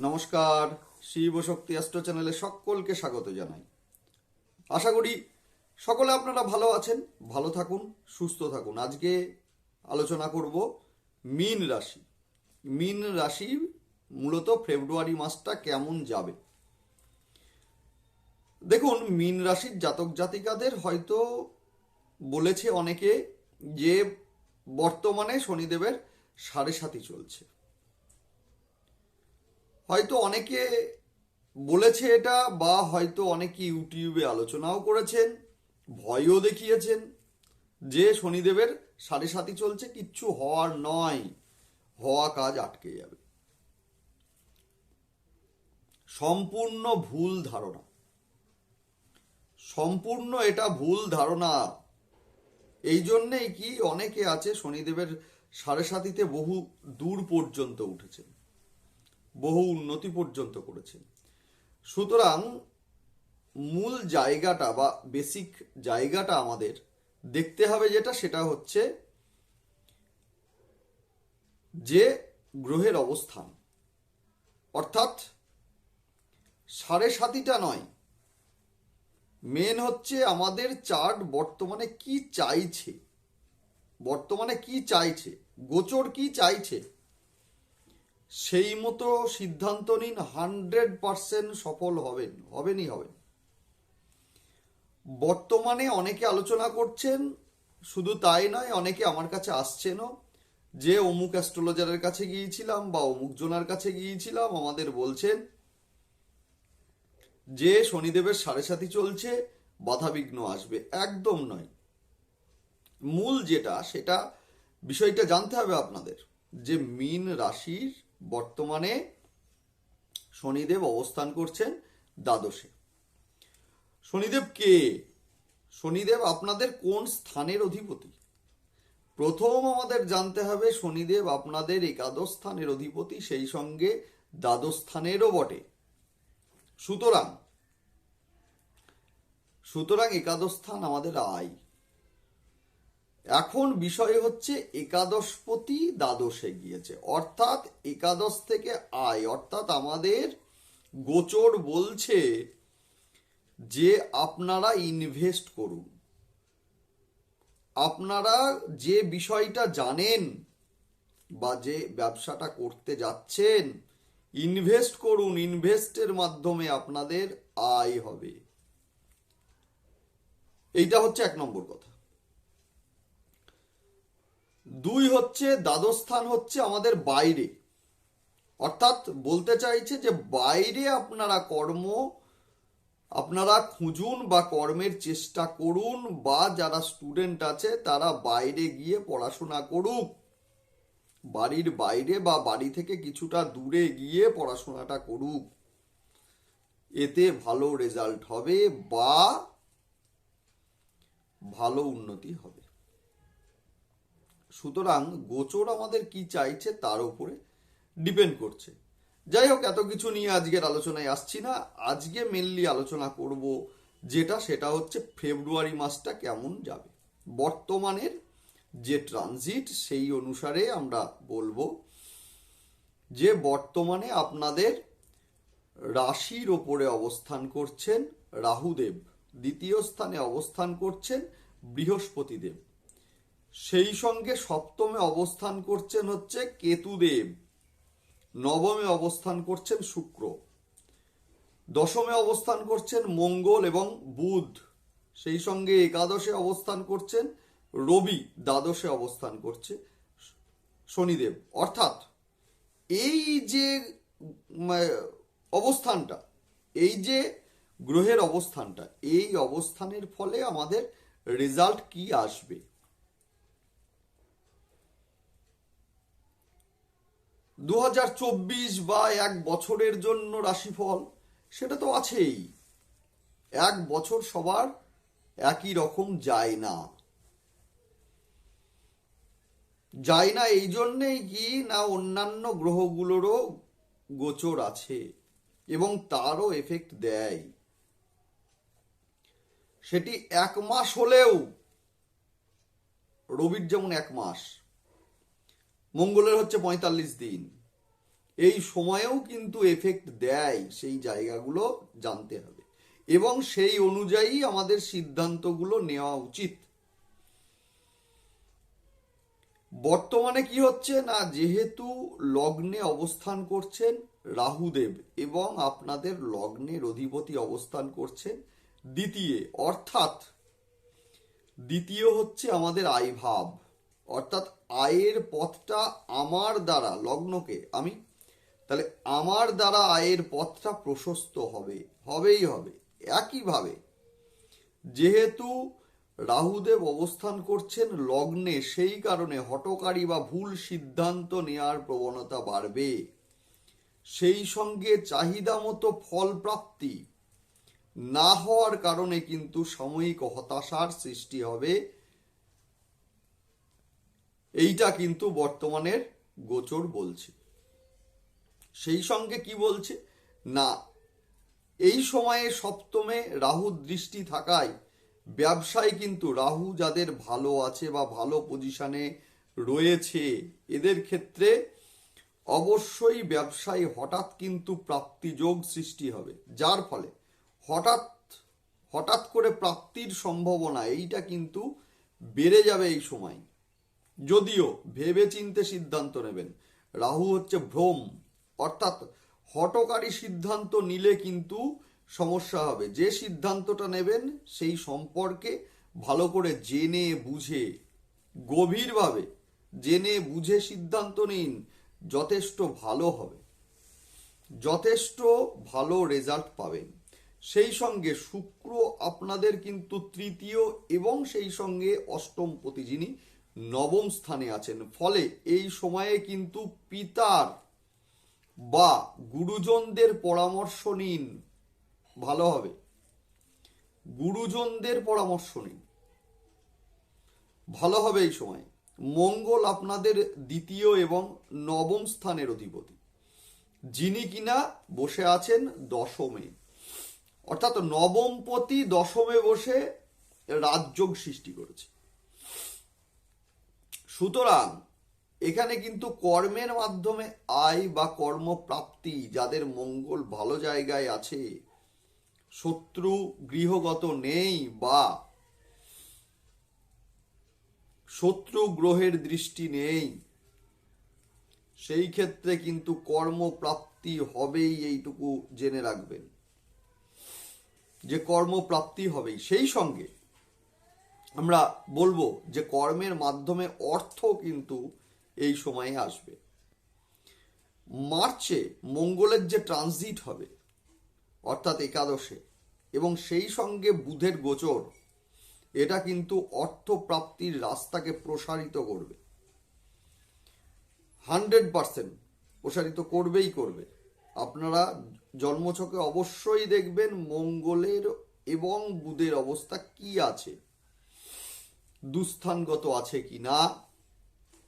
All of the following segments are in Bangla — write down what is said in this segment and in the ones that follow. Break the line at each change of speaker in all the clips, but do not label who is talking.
নমস্কার, শিব শক্তি অ্যাস্ট্রো চ্যানেলে সকলকে স্বাগত জানাই। আশা করি সকলে আপনারা ভালো আছেন, ভালো থাকুন, সুস্থ থাকুন। আজকে আলোচনা করব মিন রাশি। মিন রাশি মূলত ফেব্রুয়ারি মাসটা কেমন যাবে? দেখুন, মিন রাশির জাতক জাতিকাদের হয়তো বলেছে অনেকে যে বর্তমানে শনিদেবের সাড়ে সাতি চলছে। হয়তো অনেকে বলেছে এটা বা হয়তো অনেকে ইউটিউবে আলোচনাও করেছেন, ভয়ও দেখিয়েছেন যে শনিদেবের সাড়ে সাতি চলছে, কিচ্ছু হওয়ার নয়, হওয়া কাজ আটকে যাবে। সম্পূর্ণ ভুল ধারণা। সম্পূর্ণ এটা ভুল ধারণা। এই জন্যেই কি অনেকে আছে শনিদেবের সাড়ে সাতিতে বহু দূর পর্যন্ত উঠেছেন। বহু উন্নতি পর্যন্ত করেছেন সুতরাং মূল জায়গাটা বা বেসিক জায়গাটা আমাদের দেখতে হবে যেটা, সেটা হচ্ছে যে গ্রহের অবস্থান। অর্থাৎ সাড়ে সাতিটা নয়। মেন হচ্ছে আমাদের চার্ট বর্তমানে কি চাইছে। বর্তমানে কি চাইছে? গোচর কি চাইছে? সেই মতো সিদ্ধান্ত নিন, হান্ড্রেড পারসেন্ট সফল হবেন, হবেনই হবেন। বর্তমানে অনেকে আলোচনা করছেন, শুধু তাই নয়, অনেকে আমার কাছে আসছেনও, যে অমুক অ্যাস্ট্রোলজারের কাছে গিয়েছিলাম বা অমুক জনার কাছে গিয়েছিলাম, আমাদের বলছেন যে শনিদেবের সাড়ে সাথী চলছে, বাধাবিঘ্ন আসবে, একদম নয়। মূল যেটা, সেটা বিষয়টা জানতে হবে আপনাদের, যে মীন রাশির বর্তমানে শনিদেব অবস্থান করছেন দ্বাদশে। শনিদেব কে? শনিদেব আপনাদের কোন স্থানের অধিপতি? প্রথম আমাদের জানতে হবে, শনিদেব আপনাদের একাদশ স্থানের অধিপতি, সেই সঙ্গে দ্বাদশ স্থানেরও বটে। সুতরাং সুতরাং একাদশ স্থান আমাদের আয়। এখন বিষয় হচ্ছে একাদশপতি দ্বাদশে গিয়েছে অর্থাৎ একাদশ থেকে আয়, অর্থাৎ আমাদের গোচর বলছে যে আপনারা ইনভেস্ট করুন। আপনারা যে বিষয়টা জানেন বা যে ব্যবসাটা করতে যাচ্ছেন ইনভেস্ট করুন ইনভেস্টের মাধ্যমে আপনাদের আয় হবে। এইটা হচ্ছে এক নম্বর কথা। দুই হচ্ছে দ্বাদস্থান হচ্ছে আমাদের বাইরে। অর্থাৎ বলতে চাইছে যে বাইরে আপনারা কর্ম, আপনারা খুঁজুন বা কর্মের চেষ্টা করুন বা যারা স্টুডেন্ট আছে তারা বাইরে গিয়ে পড়াশোনা করুক। বাড়ির বাইরে বা বাড়ি থেকে কিছুটা দূরে গিয়ে পড়াশোনাটা করুক। এতে ভালো রেজাল্ট হবে বা ভালো উন্নতি হবে। সুতরাং গোচর আমাদের কি চাইছে তার উপরে ডিপেন্ড করছে। যাই হোক, এত কিছু নিয়ে আজকের আলোচনায় আসছি না। আজকে মেনলি আলোচনা করব যেটা, সেটা হচ্ছে ফেব্রুয়ারি মাসটা কেমন যাবে। বর্তমানের যে ট্রানজিট সেই অনুসারে আমরা বলব যে বর্তমানে আপনাদের রাশির ওপরে অবস্থান করছেন রাহুদেব, দ্বিতীয় স্থানে অবস্থান করছেন বৃহস্পতিদেব। সেই সঙ্গে সপ্তমে অবস্থান করছেন হচ্ছে কেতুদেব। নবমে অবস্থান করছেন শুক্র। দশমে অবস্থান করছেন মঙ্গল এবং বুধ। সেই সঙ্গে একাদশে অবস্থান করছেন রবি, দ্বাদশে অবস্থান করছে শনিদেব। অর্থাৎ এই যে অবস্থানটা, এই যে গ্রহের অবস্থানটা, এই অবস্থানের ফলে আমাদের রেজাল্ট কি আসবে? দু হাজার চব্বিশ বা এক বছরের জন্য রাশিফল, সেটা তো আছেই। এক বছর সবার একই রকম যায় না। যায় না এই জন্যেই কি না অন্যান্য গ্রহগুলোরও গোচর আছে এবং তারও এফেক্ট দেয়। সেটি এক মাস হলেও, রবির যেমন এক মাস মঙ্গলের হচ্ছে পঁয়তাল্লিশ দিন। এই সময়েও কিন্তু এফেক্ট দেয় সেই জায়গাগুলো জানতে হবে। এবং সেই অনুযায়ী আমাদের সিদ্ধান্তগুলো নেওয়া উচিত। বর্তমানে কি হচ্ছে না, যেহেতু লগ্নে অবস্থান করছেন রাহুদেব এবং আপনাদের লগ্নের অধিপতি অবস্থান করছেন দ্বিতীয়, অর্থাৎ দ্বিতীয় হচ্ছে আমাদের আয় ভাব অর্থাৎ আয়ের পথটা আমার দ্বারা, লগ্নকে, আমি, তাহলে আমার দ্বারা আয়ের পথটা প্রশস্ত হবে, হবেই হবে, একইভাবে। যেহেতু রাহুদেব অবস্থান করছেন লগ্নে, সেই কারণে হটকারী বা ভুল সিদ্ধান্ত নেওয়ার প্রবণতা বাড়বে। সেই সঙ্গে চাহিদা মতো ফল প্রাপ্তি না হওয়ার কারণে কিন্তু সাময়িক হতাশার সৃষ্টি হবে। এইটা কিন্তু বর্তমানের গোচর বলছে। সেই সঙ্গে কি বলছে? না, এই সময়ে সপ্তমে রাহু দৃষ্টি থাকায় ব্যবসায় কিন্তু রাহু যাদের ভালো আছে বা ভালো পজিশনে রয়েছে, এদের ক্ষেত্রে অবশ্যই ব্যবসায় হঠাৎ কিন্তু প্রাপ্তিযোগ সৃষ্টি হবে। যার ফলে হঠাৎ হঠাৎ করে প্রাপ্তির সম্ভাবনা এইটা কিন্তু বেড়ে যাবে এই সময়। যদিও ভেবে চিনতে সিদ্ধান্ত নেবেন। রাহু হচ্ছে ভ্রম, অর্থাৎ হটকারী সিদ্ধান্ত নিলে কিন্তু সমস্যা হবে। যে সিদ্ধান্তটা নেবেন, সেই সম্পর্কে ভালো করে জেনে বুঝে, গভীরভাবে জেনে বুঝে সিদ্ধান্ত নিন, যথেষ্ট ভালো হবে। যথেষ্ট ভালো রেজাল্ট পাবেন। সেই সঙ্গে শুক্র আপনাদের কিন্তু তৃতীয় এবং সেই সঙ্গে অষ্টম পতি যিনি নবম স্থানে আছেন। ফলে এই সময়ে কিন্তু পিতার বা গুরুজনদের পরামর্শ নিন। ভালো হবে। গুরুজনদের পরামর্শ নিন। ভালো হবে এই সময়। মঙ্গল আপনাদের দ্বিতীয় এবং নবম স্থানের অধিপতি। যিনি কিনা বসে আছেন দশমে। অর্থাৎ নবমপতি দশমে বসে রাজযোগ সৃষ্টি করেছে। সুতরাং এখানে কিন্তু কর্মের মাধ্যমে আয় বা কর্মপ্রাপ্তি যাদের মঙ্গল ভালো জায়গায় আছে, শত্রু গৃহগত নেই বা শত্রু গ্রহের দৃষ্টি নেই, সেই ক্ষেত্রে কিন্তু কর্মপ্রাপ্তি হবেই এইটুকু জেনে রাখবেন। যে কর্মপ্রাপ্তি হবেই, সেই সঙ্গে আমরা বলব যে কর্মের মাধ্যমে অর্থ কিন্তু এই সময়ে আসবে। মার্চে মঙ্গলের যে ট্রানজিট হবে, অর্থাৎ একাদশে, এবং সেই সঙ্গে বুধের গোচর, এটা কিন্তু অর্থপ্রাপ্তির রাস্তাকে প্রসারিত করবে। হান্ড্রেড পার্সেন্ট প্রসারিত করবেই করবে। আপনারা জন্মছকে অবশ্যই দেখবেন মঙ্গলের এবং বুধের অবস্থা কি আছে। দুস্থানগত আছে কি না?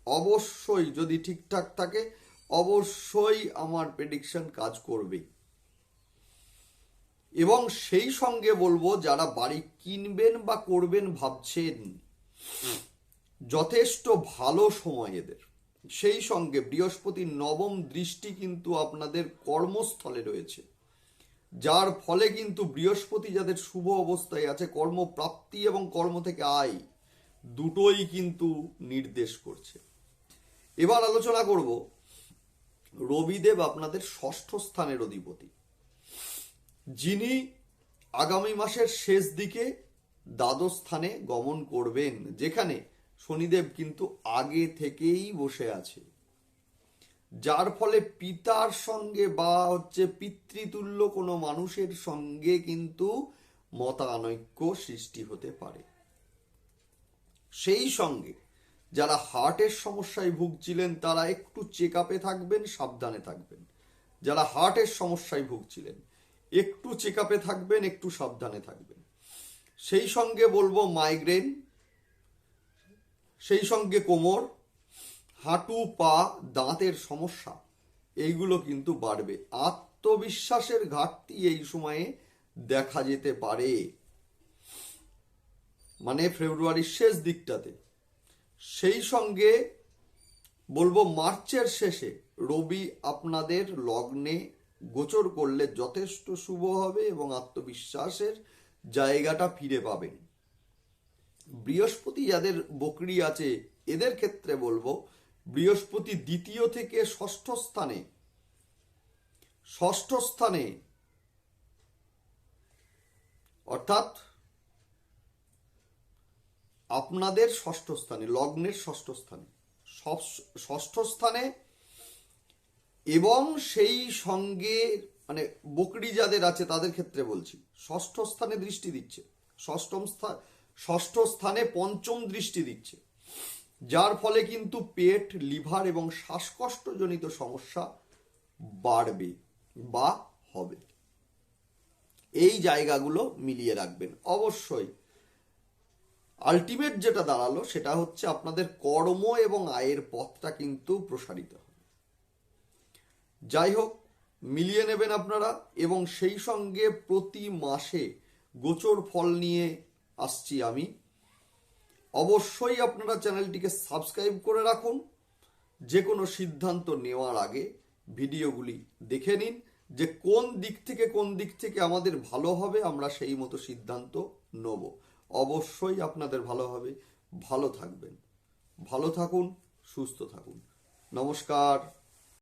অবশ্যই যদি ঠিকঠাক থাকে, অবশ্যই আমার প্রেডিকশন কাজ করবেই এবং সেই সঙ্গে বলব, যারা বাড়ি কিনবেন বা করবেন ভাবছেন, যথেষ্ট ভালো সময় এদের। সেই সঙ্গে বৃহস্পতির নবম দৃষ্টি কিন্তু আপনাদের কর্মস্থলে রয়েছে। যার ফলে কিন্তু বৃহস্পতি যাদের শুভ অবস্থায় আছে, কর্মপ্রাপ্তি এবং কর্ম থেকে আয় দুটোই কিন্তু নির্দেশ করছে। এবার আলোচনা করব রবিদেব আপনাদের ষষ্ঠ স্থানের অধিপতি। যিনি আগামী মাসের শেষ দিকে দ্বাদশ স্থানে গমন করবেন, যেখানে শনিদেব কিন্তু আগে থেকেই বসে আছে। যার ফলে পিতার সঙ্গে বা হচ্ছে পিতৃতুল্য কোনো মানুষের সঙ্গে কিন্তু মতানৈক্য সৃষ্টি হতে পারে। সেই সঙ্গে যারা হার্টের সমস্যায় ভুগছিলেন, তারা একটু চেক আপে থাকবেন, সাবধানে থাকবেন। যারা হার্টের সমস্যায় ভুগছিলেন, একটু চেক আপে থাকবেন, একটু সাবধানে থাকবেন। সেই সঙ্গে বলব মাইগ্রেন, সেই সঙ্গে কোমর, হাঁটু, পা, দাঁতের সমস্যা, এইগুলো কিন্তু বাড়বে। আত্মবিশ্বাসের ঘাটতি এই সময়ে দেখা যেতে পারে। মানে ফেব্রুয়ারির শেষ দিকটাতে। সেই সঙ্গে বলব মার্চের শেষে রবি আপনাদের লগ্নে গোচর করলে যথেষ্ট শুভ হবে এবং আত্মবিশ্বাসের জায়গাটা ফিরে পাবেন। বৃহস্পতি যাদের বকরি আছে, এদের ক্ষেত্রে বলব বৃহস্পতি দ্বিতীয় থেকে ষষ্ঠ স্থানে। ষষ্ঠ স্থানে অর্থাৎ আপনাদের ষষ্ঠ স্থানে, লগ্নের ষষ্ঠ স্থানে ষষ্ঠ- স্থানে এবং সেই সঙ্গে মানে বকরি যাদের আছে তাদের ক্ষেত্রে বলছি, ষষ্ঠ স্থানে দৃষ্টি দিচ্ছে, ষষ্ঠম স্থান ষষ্ঠ স্থানে পঞ্চম দৃষ্টি দিচ্ছে, যার ফলে কিন্তু পেট, লিভার এবং শ্বাসকষ্টজনিত সমস্যা বাড়বে বা হবে। এই জায়গাগুলো মিলিয়ে রাখবেন। অবশ্যই আলটিমেট যেটা দাঁড়াল, সেটা হচ্ছে আপনাদের কর্ম এবং আয়ের পথটা কিন্তু প্রসারিত হবে। যাই হোক মিলিয়ে নেবেন আপনারা এবং সেই সঙ্গে প্রতি মাসে গোচর ফল নিয়ে আসছি আমি। অবশ্যই আপনারা চ্যানেলটিকে সাবস্ক্রাইব করে রাখুন। যে কোনো সিদ্ধান্ত নেওয়ার আগে ভিডিওগুলি দেখে নিন যে কোন দিক থেকে কোন দিক থেকে আমাদের ভালো হবে, আমরা সেই মতো সিদ্ধান্ত নেব। অবশ্যই আপনাদের ভালো হবে। ভালো থাকবেন। ভালো থাকুন সুস্থ থাকুন। নমস্কার।